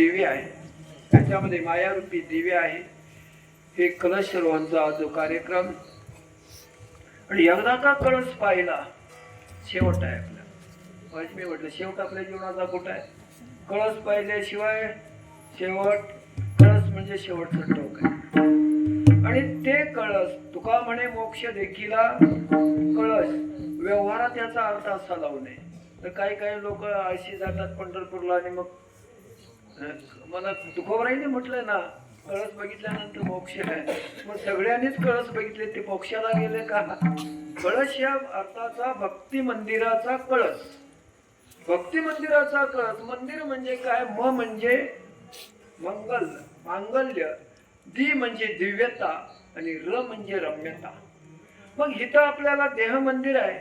देवी आहे. त्याच्यामध्ये मायारूपी दिवे आहे. हे कलश रोहनचा जो कार्यक्रम. आणि एकदाचा कळस पाहिला? शेवट आहे आपला. मी म्हटलं शेवट आपल्या जीवनाचा कुठं आहे? कळस पाहिल्याशिवाय शेवट कळस म्हणजे शेवटचं टोक आहे. आणि ते कळस तुका म्हणे मोक्ष देखीला कळस व्यवहारात याचा अर्थ असा लावू नये. तर काही काही लोक अशी जातात पंढरपूरला आणि मग मला तुकोबराईने म्हटलं ना कळस बघितल्यानंतर मोक्ष आहे. मग सगळ्यांनीच कळस बघितले ते मोक्षाला गेले का? कळस या अर्थाचा भक्ती मंदिराचा कळस. भक्ती मंदिराचा कळस मंदिर म्हणजे काय? म म्हणजे मंगल मांगल्य दी म्हणजे दिव्यता आणि र म्हणजे रम्यता. मग इथं आपल्याला देह मंदिर आहे.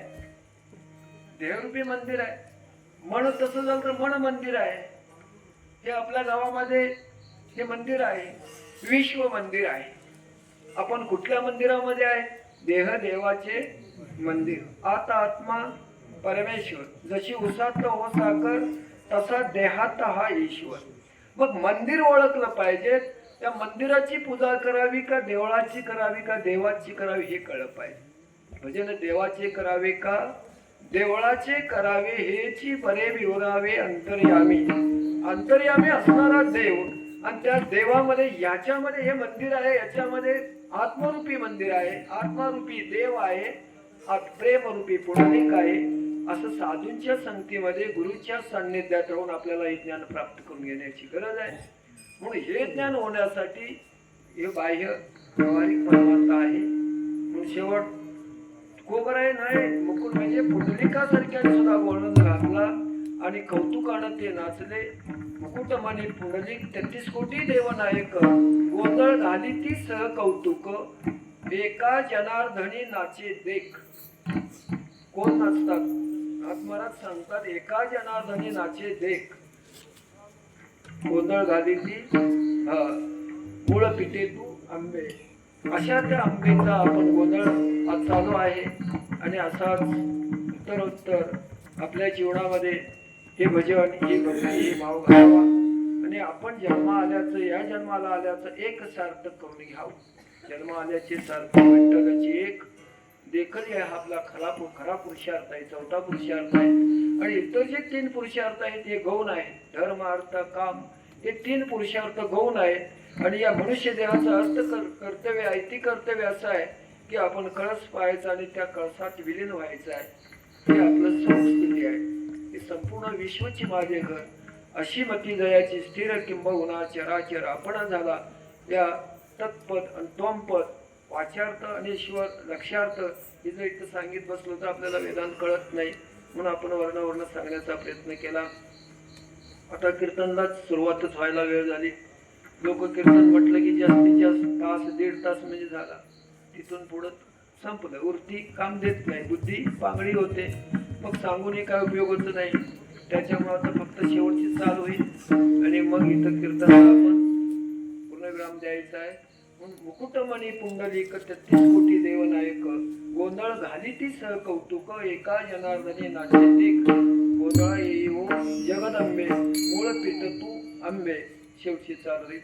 देहरूपी मंदिर आहे. मन तसं झालं तर मन मंदिर आहे. हे आपल्या गावामध्ये हे मंदिर आहे. विश्व मंदिर आहे. आपण कुठल्या मंदिरामध्ये आहे? देह देवाचे मंदिर. आता आत्मा परमेश्वर. जशी उसात हो साकर तसा देहात हा ईश्वर. मग मंदिर ओळखलं पाहिजे. त्या मंदिराची पूजा करावी का देवळाची करावी का देवाची करावी हे कळलं पाहिजे. म्हणजे भजन देवाचे करावे का? देवळाचे करावे हेची बरे विवरावे अंतर्यामी. अंतर्यामी असणारा देव आणि त्या देवामध्ये याच्यामध्ये हे मंदिर आहे याच्यामध्ये आत्मरूपी मंदिर आहे. आत्मारूपी देव आहे. प्रेमरूपी पुंडलिक आहे. असं साधूंच्या संगतीमध्ये गुरुच्या सान्निध्यात राहून आपल्याला हे ज्ञान प्राप्त करून घेण्याची गरज आहे. म्हणून हे ज्ञान होण्यासाठी हे बाह्य व्यावहारिक परमार्थ आहे. म्हणून शेवट कोबर आहे नाही मुकुल म्हणजे पुंडलिकासारख्या सुद्धा वर्णन घातला. आणि कौतुकानं ते नाचले. मुकुट म्हणे पुंडलिक तेहतीस कोटी देवनायक. गोंधळ घाली ती सह कौतुक. एका जनार्दनी नाचे देख. कोण नाचतात? आत्मरात सांगतात एका जनार्दनी नाचे देख. गोंधळ घाली ती मूळ पिटे तू आंबे. अशा त्या आंबेचा आपण गोंधळ आज चालू आहे. आणि असाच उत्तरोत्तर आपल्या जीवनामध्ये हे भजन हे भक्ती हे भाव घालावा आणि आपण जन्म आल्याचं या जन्माला आल्याचं एक सार्थक करून घ्यावं. जन्म आल्याचे सार्थक विठ्ठलाची एक. देखल आहे आपला खरा खरा पुरुषार्थ आहे चौथा पुरुषार्थ आहे. आणि इतर जे तीन पुरुषार्थ आहेत हे गौण आहेत. धर्म अर्थ काम हे तीन पुरुषार्थ गौण आहेत. आणि या मनुष्य देहाचं अर्थ कर- कर्तव्य आहे ती कर्तव्य असं आहे की आपण कळस पाहायचा आणि त्या कळसात विलीन व्हायचं आहे. हे आपलं संस्कृती आहे. हे संपूर्ण विश्वची माझे घर अशी मती जयाची स्थिर किंबहुना चराचर आपण झाला. या तत्पद आणि त्वमपद वाचार्थ आणि ईश्वर लक्षार्थ हे जर इथं सांगित बसलो तर आपल्याला वेदांत कळत नाही. म्हणून आपण वर्णवर्ण सांगण्याचा प्रयत्न केला. आता कीर्तनलाच सुरुवातच व्हायला वेळ झाली. लोक कीर्तन म्हटलं की जास्तीत जास्त तास दीड तास म्हणजे झाला. तिथून पुढं संपलं. वृत्ती काम देत नाही. बुद्धी पांगडी होते. मग सांगूनही काय उपयोग होत नाही. त्याच्यामुळे आता फक्त शेवटची चाल होईल. आणि मग इथं कीर्तनाला आपण पूर्णविराम द्यायचा आहे. मुकुटमणी पुंडलिक तेहतीस कोटी देवनायक गोंधळ झाली ती सह कौतुक एका जनार्दने नाचे देख गोंधळ येऊ जगदंबे मूळ पीठ तू आंबे. शेवटी चालू होईल.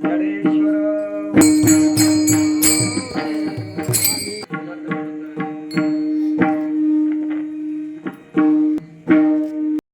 ज्ञानेश्वर.